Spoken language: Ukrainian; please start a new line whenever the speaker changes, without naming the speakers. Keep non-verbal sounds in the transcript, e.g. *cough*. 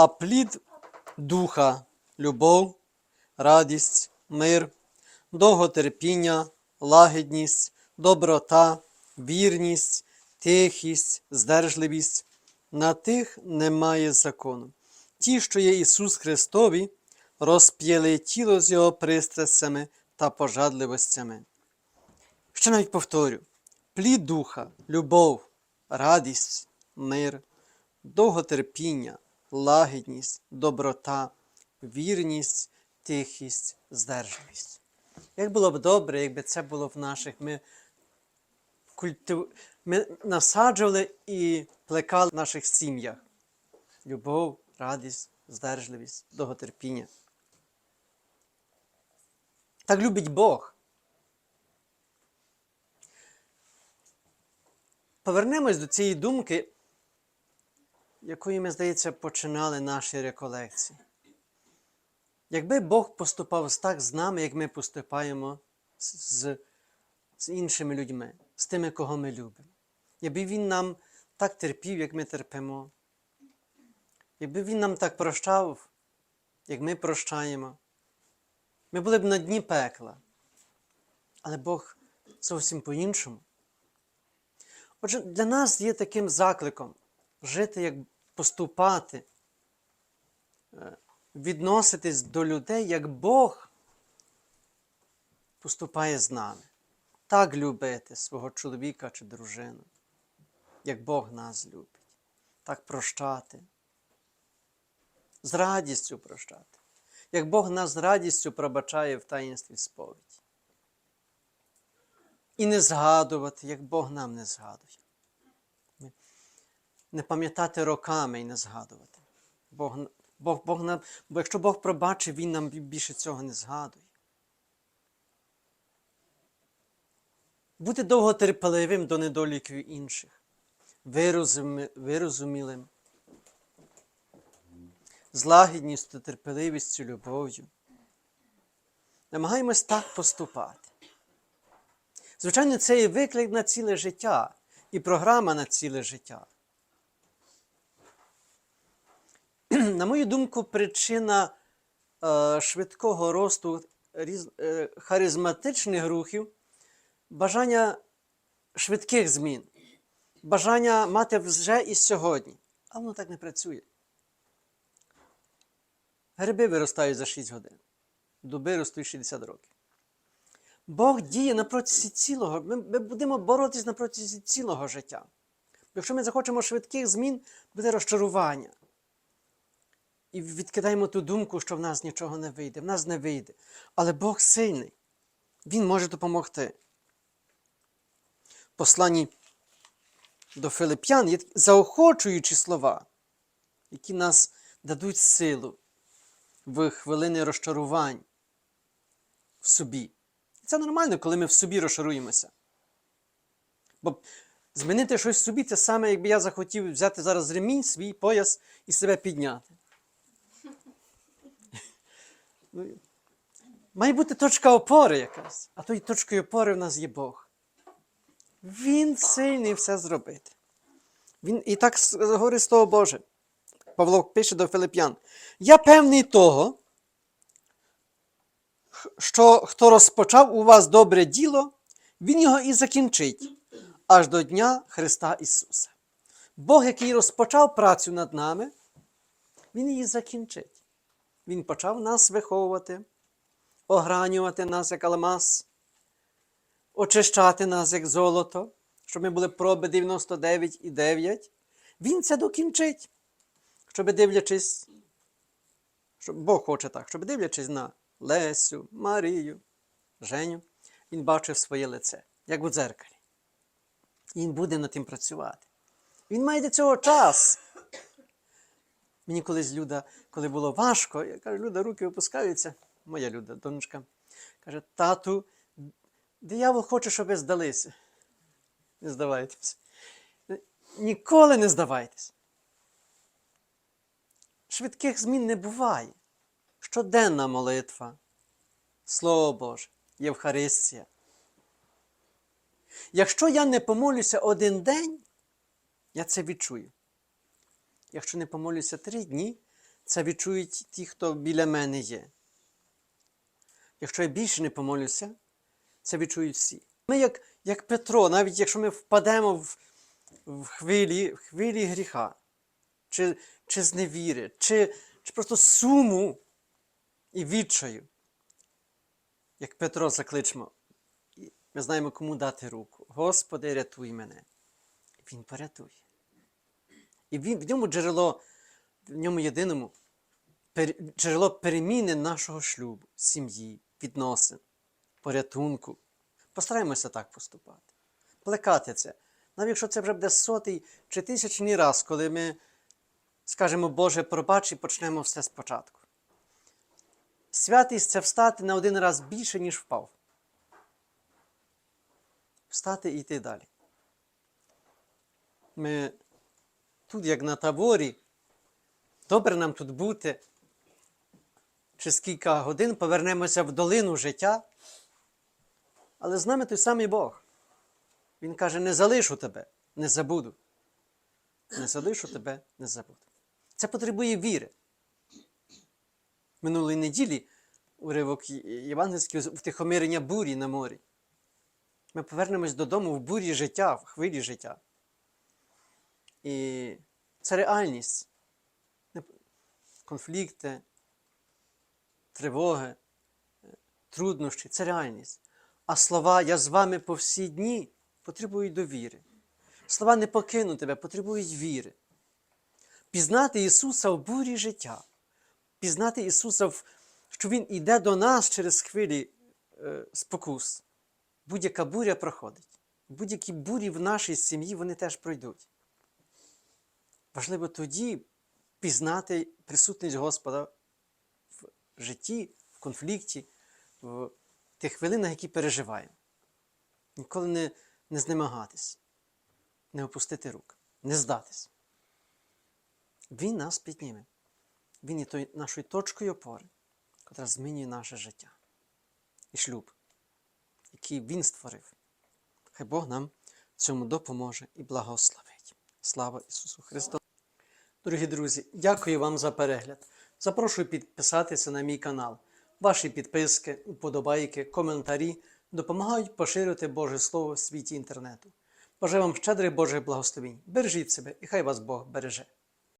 а плід духа, любов, радість, мир, довготерпіння, лагідність, доброта, вірність, тихість, здержливість. На тих немає закону. Ті, що є Ісус Христові, розп'яли тіло з Його пристрастями та пожадливостями. Ще навіть повторю: плід духа, любов, радість, мир, довготерпіння, лагідність, доброта, вірність, тихість, здержливість. Як було б добре, якби це було в наших. Ми, культив... ми насаджували і плекали в наших сім'ях. Любов, радість, здержливість, довготерпіння. Так любить Бог. Повернемось до цієї думки, якою ми, здається, починали наші реколекції. Якби Бог поступав так з нами, як ми поступаємо з, з іншими людьми, з тими, кого ми любимо. Якби Він нам так терпів, як ми терпимо. Якби Він нам так прощав, як ми прощаємо, ми були б на дні пекла. Але Бог зовсім по-іншому. Отже, для нас є таким закликом жити, як поступати, е, відноситись до людей, як Бог поступає з нами. Так любити свого чоловіка чи дружину, як Бог нас любить. Так прощати. З радістю прощати. Як Бог нас з радістю пробачає в таїнстві сповіді. І не згадувати, як Бог нам не згадує. Не пам'ятати роками і не згадувати. Бог, Бог, Бог нам, бо якщо Бог пробачив, Він нам більше цього не згадує. Бути довготерпеливим до недоліків інших, вирозумі- вирозумілим, з лагідністю, терпеливістю, любов'ю. Намагаємось так поступати. Звичайно, це і виклик на ціле життя, і програма на ціле життя. *clears throat* На мою думку, причина е, швидкого росту різ, е, харизматичних рухів бажання швидких змін, бажання мати вже і сьогодні. А воно так не працює. Гриби виростають за 6 годин, дуби ростуть 60 років. Бог діє на протязі цілого. Ми, ми будемо боротись на протязі цілого життя. Якщо ми захочемо швидких змін, буде розчарування. І відкидаємо ту думку, що в нас нічого не вийде. В нас не вийде. Але Бог сильний. Він може допомогти. Посланні до Филип'ян є заохочуючі слова, які нас дадуть силу в хвилини розчарувань в собі. Це нормально, коли ми в собі розшаруємося. Бо змінити щось в собі це саме, якби я захотів взяти зараз ремінь, свій пояс і себе підняти. Ну, Має бути точка опори якась, а тою точкою опори в нас є Бог. Він сильний все зробити. Він і так говорить Слово Боже. Павло пише до Филип'ян. Я певний того, що хто розпочав у вас добре діло, він його і закінчить аж до Дня Христа Ісуса. Бог, який розпочав працю над нами, Він її закінчить. Він почав нас виховувати, огранювати нас як алмаз, очищати нас як золото, щоб ми були проби 99,9. Він це докінчить, щоб дивлячись, щоб Бог хоче так, щоб дивлячись на Лесю, Марію, Женю, він бачив своє лице, як у дзеркалі. Він буде над тим працювати. Він має до цього час. Мені колись Люда, коли було важко, я кажу, Люда, руки опускаються. Моя Люда, донечка, каже, тату, диявол хоче, щоб ви здалися. Не здавайтесь. Ніколи не здавайтесь. Швидких змін не буває. Щоденна молитва, Слово Боже, Євхаристія. Якщо я не помолюся один день, я це відчую. Якщо не помолюся три дні, це відчують ті, хто біля мене є. Якщо я більше не помолюся, це відчують всі. Ми, як, як Петро, навіть якщо ми впадемо в, в хвилі, в хвилі гріха, чи, чи зневіри, чи, чи просто суму і відчаю, як Петро закличмо, ми знаємо, кому дати руку. Господи, рятуй мене. Він порятує. І він, в ньому джерело, в ньому єдиному пер, джерело переміни нашого шлюбу, сім'ї, відносин, порятунку. Постараємося так поступати. Плекати це. Навіть якщо це вже буде сотий чи тисячний раз, коли ми скажемо, Боже, пробач і почнемо все спочатку. Святість це встати на один раз більше, ніж впав. Встати і йти далі. Ми тут, як на таборі, добре нам тут бути. Через кілька годин повернемося в долину життя. Але з нами той самий Бог. Він каже: не залишу тебе, не забуду. Не залишу тебе, не забуду. Це потребує віри. Минулої неділі уривок євангельський втихомирення бурі на морі. Ми повернемось додому в бурі життя, в хвилі життя. І це реальність. Конфлікти, тривоги, труднощі це реальність. А слова я з вами по всі дні потребують довіри. Слова не покину тебе, потребують віри. Пізнати Ісуса в бурі життя, пізнати Ісуса, що Він йде до нас через хвилі е, спокус. Будь-яка буря проходить. Будь-які бурі в нашій сім'ї вони теж пройдуть. Важливо тоді пізнати присутність Господа в житті, в конфлікті, в тих хвилинах, які переживаємо. Ніколи не, не знемагатись, не опустити рук, не здатись. Він нас підніме. Він є той, нашою точкою опори, яка змінює наше життя і шлюб, який Він створив. Хай Бог нам цьому допоможе і благословить. Слава Ісусу Христу! Дорогі друзі, дякую вам за перегляд. Запрошую підписатися на мій канал. Ваші підписки, вподобайки, коментарі допомагають поширювати Боже Слово в світі інтернету. Бажаю вам щедрих Божих благословінь. Бережіть себе і хай вас Бог береже.